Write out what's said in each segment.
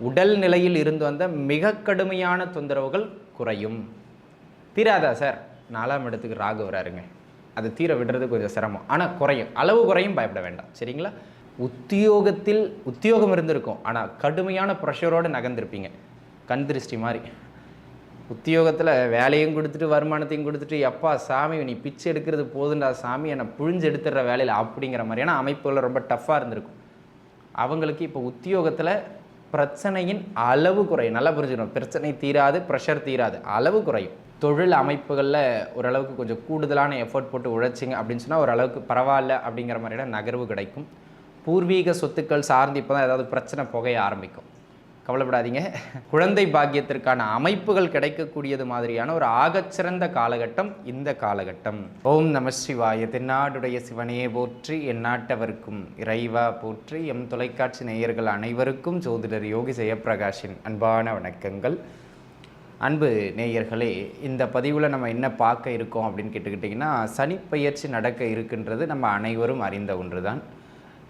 உடல் நிலையில் இருந்து வந்த மிக கடுமையான தொந்தரவுகள் குறையும். தீராதா சார்? நாலாம் இடத்துக்கு ராகு வராருங்க. அது தீர விடுறது கொஞ்சம் சிரமம். ஆனால் குறையும். அளவு குறையும் பயப்பட வேண்டாம். சரிங்களா? உத்தியோகத்தில் உத்தியோகம் இருந்திருக்கும். ஆனால் கடுமையான ப்ரெஷரோடு நகர்ந்திருப்பீங்க. கண் திருஷ்டி மாதிரி உத்தியோகத்தில் வேலையும் கொடுத்துட்டு வருமானத்தையும் கொடுத்துட்டு எப்பா சாமி நீ பிச்சை எடுக்கிறது போதுண்டா சாமி என்னை புழிஞ்சு எடுத்துடுற வேலையில் அப்படிங்கிற மாதிரியான அமைப்புகள் ரொம்ப டஃப்பாக இருந்திருக்கும். அவங்களுக்கு இப்போ உத்தியோகத்தில் பிரச்சனையின் அளவு குறையும். நல்லா புரிஞ்சுக்கணும். பிரச்சனை தீராது ப்ரெஷர் தீராது. அளவு குறையும். தொழில் அமைப்புகளில் ஓரளவுக்கு கொஞ்சம் கூடுதலான எஃபோர்ட் போட்டு உழைச்சிங்க அப்படின்னு சொன்னால் ஓரளவுக்கு பரவாயில்ல அப்படிங்கிற மாதிரியான நகர்வு கிடைக்கும். பூர்வீக சொத்துக்கள் சார்ந்து இப்போ தான் ஏதாவது பிரச்சனை புகைய ஆரம்பிக்கும். கவலைப்படாதீங்க. குழந்தை பாக்கியத்திற்கான அமைப்புகள் கிடைக்கக்கூடியது மாதிரியான ஒரு ஆகச்சிறந்த காலகட்டம் இந்த காலகட்டம். ஓம் நம சிவாய தென்னாடுடைய சிவனையே போற்றி எந்நாட்டவர்க்கும் இறைவா போற்றி எம் தொலைக்காட்சி நேயர்கள் அனைவருக்கும் ஜோதிடர் யோகி ஜெயப்பிரகாஷின் அன்பான வணக்கங்கள். அன்பு நேயர்களே இந்த பதிவில் நம்ம என்ன பார்க்க இருக்கோம் அப்படின்னு கேட்டுக்கிட்டிங்கன்னா சனிப்பெயர்ச்சி நடக்க இருக்கின்றது நம்ம அனைவரும் அறிந்த ஒன்று தான்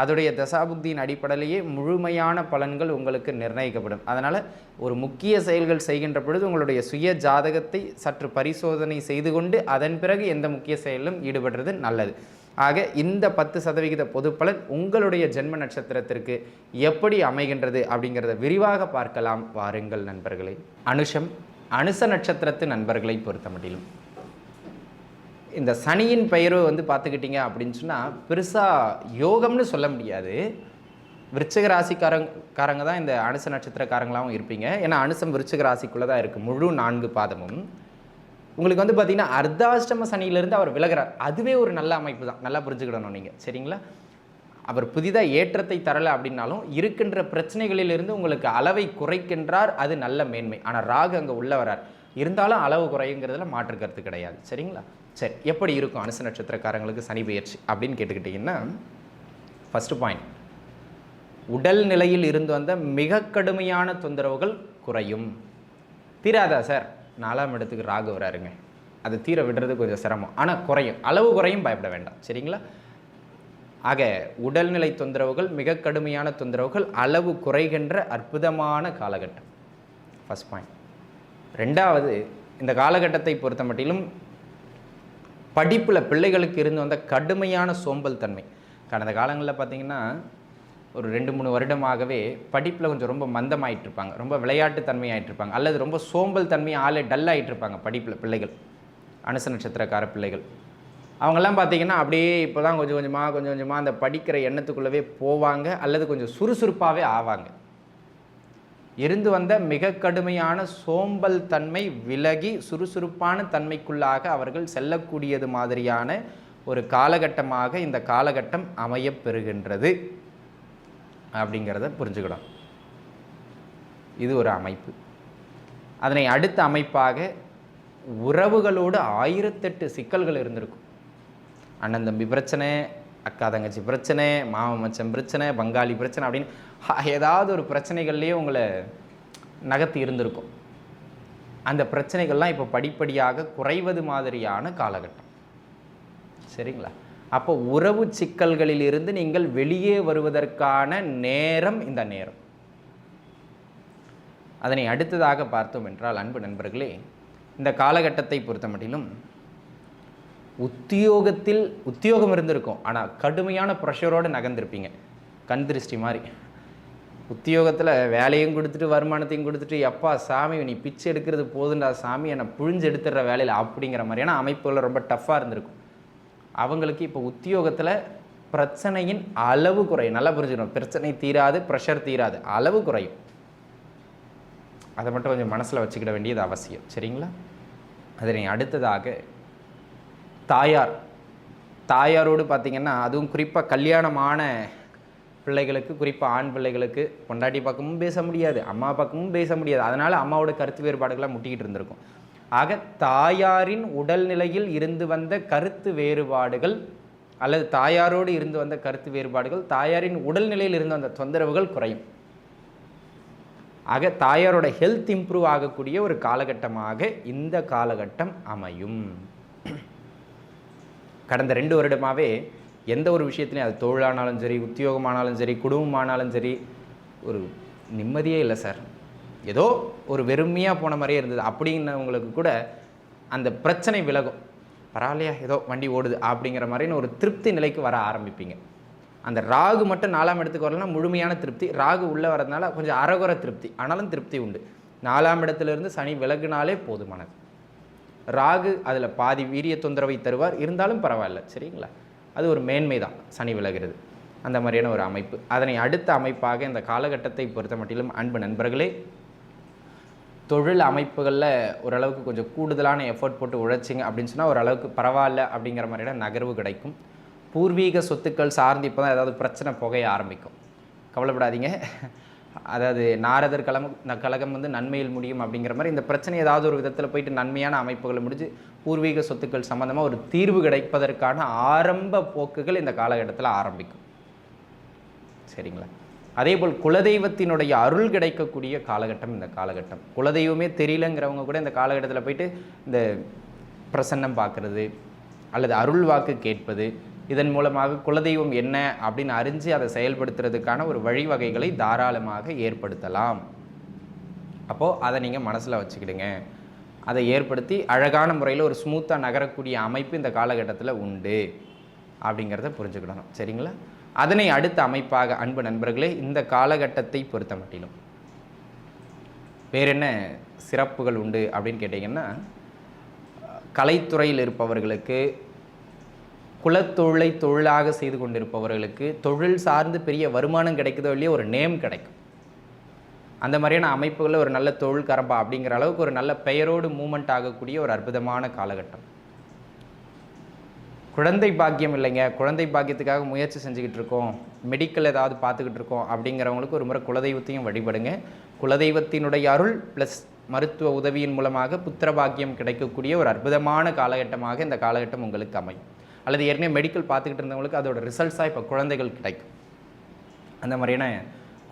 அதோடைய தசாபுக்தியின் அடிப்படையிலேயே முழுமையான பலன்கள் உங்களுக்கு நிர்ணயிக்கப்படும். அதனால் ஒரு முக்கிய செயல்கள் செய்கின்ற பொழுது உங்களுடைய சுய ஜாதகத்தை சற்று பரிசோதனை செய்து கொண்டு அதன் பிறகு எந்த முக்கிய செயலிலும் ஈடுபடுறது நல்லது. ஆக இந்த பத்து சதவிகித பொதுப்பலன் உங்களுடைய ஜென்ம நட்சத்திரத்திற்கு எப்படி அமைகின்றது அப்படிங்கிறத விரிவாக பார்க்கலாம். வாருங்கள் நண்பர்களே. அனுஷம் அனுச நட்சத்திரத்து நண்பர்களை பொறுத்தமட்டிலும். இந்த சனியின் பெயர்வு வந்து பார்த்துக்கிட்டிங்க அப்படின்னு சொன்னால் பெருசாக யோகம்னு சொல்ல முடியாது. விருச்சிக ராசிக்காரங்க காரங்க தான் இந்த அனுச நட்சத்திரக்காரங்களாகவும் இருப்பீங்க. ஏன்னா அனுசம் விருச்சிக ராசிக்குள்ளே தான் இருக்குது முழு நான்கு பாதமும். உங்களுக்கு வந்து பார்த்திங்கன்னா அர்த்தாஷ்டம சனியிலேருந்து அவர் விலகிறார். அதுவே ஒரு நல்ல அமைப்பு தான். நல்லா புரிஞ்சுக்கிடணும் நீங்கள் சரிங்களா? அவர் புதிதாக ஏற்றத்தை தரலை அப்படின்னாலும் இருக்கின்ற பிரச்சனைகளிலிருந்து உங்களுக்கு அளவை குறைக்கின்றார். அது நல்ல மேன்மை. ஆனால் ராகு அங்கே உள்ள வரார். இருந்தாலும் அளவு குறையுங்கிறதுல மாற்று கருத்து கிடையாது. சரிங்களா? சரி எப்படி இருக்கும் அனுச நட்சத்திரக்காரங்களுக்கு சனி பயிற்சி அப்படின்னு கேட்டுக்கிட்டிங்கன்னா ஃபஸ்ட்டு பாயிண்ட் உடல் நிலையில் இருந்து வந்த மிக கடுமையான தொந்தரவுகள் குறையும். தீராதா சார் நாலாம் இடத்துக்கு ராகு வராருங்க. அது தீர விடுறது கொஞ்சம் சிரமம். ஆனால் குறையும். அளவு குறையும் பயப்பட வேண்டாம். சரிங்களா? ஆக உடல்நிலை தொந்தரவுகள் மிக கடுமையான தொந்தரவுகள் அளவு குறைகின்ற அற்புதமான காலகட்டம். ஃபஸ்ட் பாயிண்ட் ரெண்டாவது இந்த காலகட்டத்தை பொறுத்த மட்டிலும் படிப்பில் பிள்ளைகளுக்கு இருந்து வந்த கடுமையான சோம்பல் தன்மை. கடந்த காலங்களில் பார்த்தீங்கன்னா ஒரு ரெண்டு மூணு வருடமாகவே படிப்பில் கொஞ்சம் ரொம்ப மந்தமாயிட்டு இருப்பாங்க. ரொம்ப விளையாட்டு தன்மையாயிட்டு இருப்பாங்க. அல்லது ரொம்ப சோம்பல் தன்மை ஆளே டல்லாகிட்டிருப்பாங்க இருப்பாங்க படிப்பில் பிள்ளைகள். அனுச நட்சத்திரக்கார பிள்ளைகள். அவங்கெல்லாம் பார்த்தீங்கன்னா அப்படியே இப்போ தான் கொஞ்சம் கொஞ்சமாக கொஞ்சம் கொஞ்சமாக அந்த படிக்கிற எண்ணத்துக்குள்ளவே போவாங்க. அல்லது கொஞ்சம் சுறுசுறுப்பாகவே ஆவாங்க. இருந்து வந்த மிக கடுமையான சோம்பல் தன்மை விலகி சுறுசுறுப்பான தன்மைக்குள்ளாக அவர்கள் செல்லக்கூடியது மாதிரியான ஒரு காலகட்டமாக இந்த காலகட்டம் அமையப்பெறுகின்றது அப்படிங்கிறத புரிஞ்சுக்கிடும் இது ஒரு அமைப்பு. அதனை அடுத்த அமைப்பாக உறவுகளோடு ஆயிரத்தெட்டு சிக்கல்கள் இருந்திருக்கும். அண்ணன் தம்பி பிரச்சனை அக்கா தங்கச்சி பிரச்சனை மாமன் மச்சன் பிரச்சனை பங்காளி பிரச்சனை அப்படின்னு ஏதாவது ஒரு பிரச்சனைகள்லேயே உங்களை நகர்த்தி இருந்திருக்கும். அந்த பிரச்சனைகள்லாம் இப்போ படிப்படியாக குறைவது மாதிரியான காலகட்டம். சரிங்களா? அப்போ உறவு சிக்கல்களிலிருந்து நீங்கள் வெளியே வருவதற்கான நேரம் இந்த நேரம். அதனை அடுத்ததாக பார்த்தோம் என்றால் அன்பு நண்பர்களே இந்த காலகட்டத்தை பொறுத்தமட்டிலும் உத்தியோகத்தில் உத்தியோகம் இருந்திருக்கும். ஆனால் கடுமையான ப்ரெஷரோடு நகர்ந்திருப்பீங்க. கண் திருஷ்டி மாதிரி உத்தியோகத்தில் வேலையும் கொடுத்துட்டு வருமானத்தையும் கொடுத்துட்டு எப்பா சாமி நீ பிச்சை எடுக்கிறது போதுண்டா சாமி என்னை புழிஞ்சு எடுத்துடுற வேலையில் அப்படிங்கிற மாதிரியான அமைப்புகள் ரொம்ப டஃப்பாக இருந்திருக்கும். அவங்களுக்கு இப்போ உத்தியோகத்தில் பிரச்சனையின் அளவு குறையும். நல்லா புரிஞ்சுக்கணும். பிரச்சனை தீராது ப்ரெஷர் தீராது. அளவு குறையும். அதை மட்டும் கொஞ்சம் மனசில் வச்சுக்கிட வேண்டியது அவசியம். சரிங்களா? அதனை அடுத்ததாக தாயார். தாயாரோடு பார்த்தீங்கன்னா அதுவும் குறிப்பாக கல்யாணமான பிள்ளைகளுக்கு குறிப்பாக ஆண் பிள்ளைகளுக்கு பொண்டாட்டி பக்கமும் பேச முடியாது அம்மா பக்கமும் பேச முடியாது. அதனால் அம்மாவோட கருத்து வேறுபாடுகளாக முட்டிக்கிட்டு இருந்திருக்கும். ஆக தாயாரின் உடல்நிலையில் இருந்து வந்த கருத்து வேறுபாடுகள் அல்லது தாயாரோடு இருந்து வந்த கருத்து வேறுபாடுகள் தாயாரின் உடல்நிலையில் இருந்து வந்த தொந்தரவுகள் குறையும். ஆக தாயாரோட ஹெல்த் இம்ப்ரூவ் ஆகக்கூடிய ஒரு காலகட்டமாக இந்த காலகட்டம் அமையும். கடந்த ரெண்டு வருடமாகவே எந்த ஒரு விஷயத்துலையும் அது தொழிலானாலும் சரி உத்தியோகமானாலும் சரி குடும்பமானாலும் சரி ஒரு நிம்மதியே இல்லை சார். ஏதோ ஒரு வெறுமையாக போன மாதிரியே இருந்தது. அப்படின்னவங்களுக்கு கூட அந்த பிரச்சனை விலகும். பரவாயில்லையா ஏதோ வண்டி ஓடுது அப்படிங்கிற மாதிரின்னு ஒரு திருப்தி நிலைக்கு வர ஆரம்பிப்பீங்க. அந்த ராகு மட்டும் நாலாம் இடத்துக்கு வரலன்னா முழுமையான திருப்தி. ராகு உள்ளே வரதுனால கொஞ்சம் அறகுற திருப்தி. ஆனாலும் திருப்தி உண்டு. நாலாம் இடத்துலேருந்து சனி விலகுனாலே போதுமானது. ராகு அதில் பாதி வீரிய தொந்தரவை தருவார். இருந்தாலும் பரவாயில்ல சரிங்களா? அது ஒரு மேன்மை தான் சனி விலகிறது. அந்த மாதிரியான ஒரு அமைப்பு. அதனை அடுத்த அமைப்பாக இந்த காலகட்டத்தை பொறுத்த மட்டிலும் அன்பு நண்பர்களே தொழில் அமைப்புகளில் ஓரளவுக்கு கொஞ்சம் கூடுதலான எஃபோர்ட் போட்டு உழைச்சிங்க அப்படின்னு சொன்னால் ஓரளவுக்கு பரவாயில்ல அப்படிங்கிற மாதிரியான நகர்வு கிடைக்கும். பூர்வீக சொத்துக்கள் சார்ந்து இப்போ தான் ஏதாவது பிரச்சனை புகைய ஆரம்பிக்கும். கவலைப்படாதீங்க. அதாவது நாரதர் கலம் கழகம் வந்து நன்மையில் முடியும் அப்படிங்கிற மாதிரி இந்த பிரச்சனை ஏதாவது ஒரு விதத்தில் போயிட்டு நன்மையான அமைப்புகளை முடிஞ்சு பூர்வீக சொத்துக்கள் சம்மந்தமாக ஒரு தீர்வு கிடைப்பதற்கான ஆரம்ப போக்குகள் இந்த காலகட்டத்தில் ஆரம்பிக்கும். சரிங்களா? அதே போல் குலதெய்வத்தினுடைய அருள் கிடைக்கக்கூடிய காலகட்டம் இந்த காலகட்டம். குலதெய்வமே தெரியலங்கிறவங்க கூட இந்த காலகட்டத்தில் போயிட்டு இந்த பிரசன்னம் பார்க்குறது அல்லது அருள் வாக்கு கேட்பது இதன் மூலமாக குலதெய்வம் என்ன அப்படின்னு அறிஞ்சு அதை செயல்படுத்துறதுக்கான ஒரு வழிவகைகளை தாராளமாக ஏற்படுத்தலாம். அப்போது அதை நீங்கள் மனசில் வச்சுக்கிடுங்க. அதை ஏற்படுத்தி அழகான முறையில் ஒரு ஸ்மூத்தாக நகரக்கூடிய அமைப்பு இந்த காலகட்டத்தில் உண்டு அப்படிங்கிறத புரிஞ்சுக்கிடணும். சரிங்களா? அதனை அடுத்த அமைப்பாக அன்பு நண்பர்களே இந்த காலகட்டத்தை பொறுத்த மட்டிலும் வேற என்ன சிறப்புகள் உண்டு அப்படின்னு கேட்டிங்கன்னா கலைத்துறையில் இருப்பவர்களுக்கு குலத்தொழிலை தொழிலாக செய்து கொண்டிருப்பவர்களுக்கு தொழில் சார்ந்து பெரிய வருமானம் கிடைக்குதோ இல்லையோ ஒரு நேம் கிடைக்கும். அந்த மாதிரியான அமைப்புகளில் ஒரு நல்ல தொழில் கரம்பா அப்படிங்கிற அளவுக்கு ஒரு நல்ல பெயரோடு மூமெண்ட் ஆகக்கூடிய ஒரு அற்புதமான காலகட்டம். குழந்தை பாக்கியம் இல்லைங்க. குழந்தை பாக்கியத்துக்காக முயற்சி செஞ்சுக்கிட்டு இருக்கோம். மெடிக்கல் ஏதாவது பார்த்துக்கிட்டு இருக்கோம் அப்படிங்கிறவங்களுக்கு ஒரு முறை குலதெய்வத்தையும் வழிபடுங்க. குலதெய்வத்தினுடைய அருள் ப்ளஸ் மருத்துவ உதவியின் மூலமாக புத்திர பாக்கியம் கிடைக்கக்கூடிய ஒரு அற்புதமான காலகட்டமாக இந்த காலகட்டம் உங்களுக்கு அமையும். அல்லது ஏற்கனவே மெடிக்கல் பார்த்துக்கிட்டு இருந்தவங்களுக்கு அதோட ரிசல்ட்ஸாக இப்போ குழந்தைகள் கிடைக்கும். அந்த மாதிரியான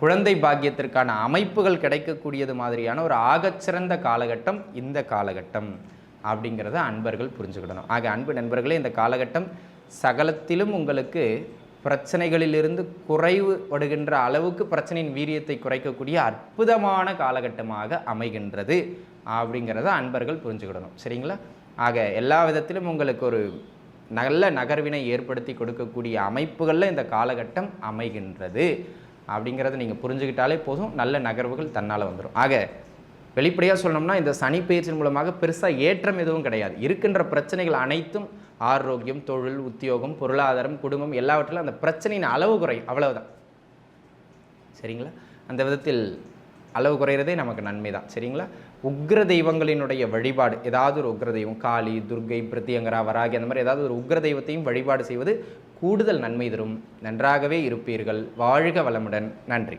குழந்தை பாக்கியத்திற்கான அமைப்புகள் கிடைக்கக்கூடியது மாதிரியான ஒரு ஆகச்சிறந்த காலகட்டம் இந்த காலகட்டம் அப்படிங்கிறத அன்பர்கள் புரிஞ்சுக்கிடணும். ஆக அன்பு நண்பர்களே இந்த காலகட்டம் சகலத்திலும் உங்களுக்கு பிரச்சனைகளிலிருந்து குறைவு படுகின்ற அளவுக்கு பிரச்சனையின் வீரியத்தை குறைக்கக்கூடிய அற்புதமான காலகட்டமாக அமைகின்றது அப்படிங்கிறத அன்பர்கள் புரிஞ்சுக்கிடணும். சரிங்களா? ஆக எல்லா விதத்திலும் உங்களுக்கு ஒரு நல்ல நகர்வினை ஏற்படுத்தி கொடுக்கக்கூடிய அமைப்புகளில் இந்த காலகட்டம் அமைகின்றது. அப்படிங்கிறத நீங்கள் புரிஞ்சுக்கிட்டாலே போதும். நல்ல நகர்வுகள் தன்னால் வந்துடும் ஆக வெளிப்படையாக சொல்லணும்னா இந்த சனி பயிற்சியின் மூலமாக பெருசாக ஏற்றம் எதுவும் கிடையாது. இருக்கின்ற பிரச்சனைகள் அனைத்தும் ஆரோக்கியம் தொழில் உத்தியோகம் பொருளாதாரம் குடும்பம் எல்லாவற்றிலும் அந்த பிரச்சனையின் அளவு குறையும். அவ்வளவுதான். சரிங்களா? அந்த விதத்தில் அளவு குறையிறதே நமக்கு நன்மை தான். சரிங்களா? உக்ர தெய்வங்களினுடைய வழிபாடு ஏதாவது ஒரு உக்ர தெய்வம் காளி துர்கை பிரத்யங்கரா வராகி அந்த மாதிரி ஏதாவது ஒரு உக்ர தெய்வத்தையும் வழிபாடு செய்வது கூடுதல் நன்மை தரும். நன்றாகவே இருப்பீர்கள். வாழ்க வளமுடன். நன்றி.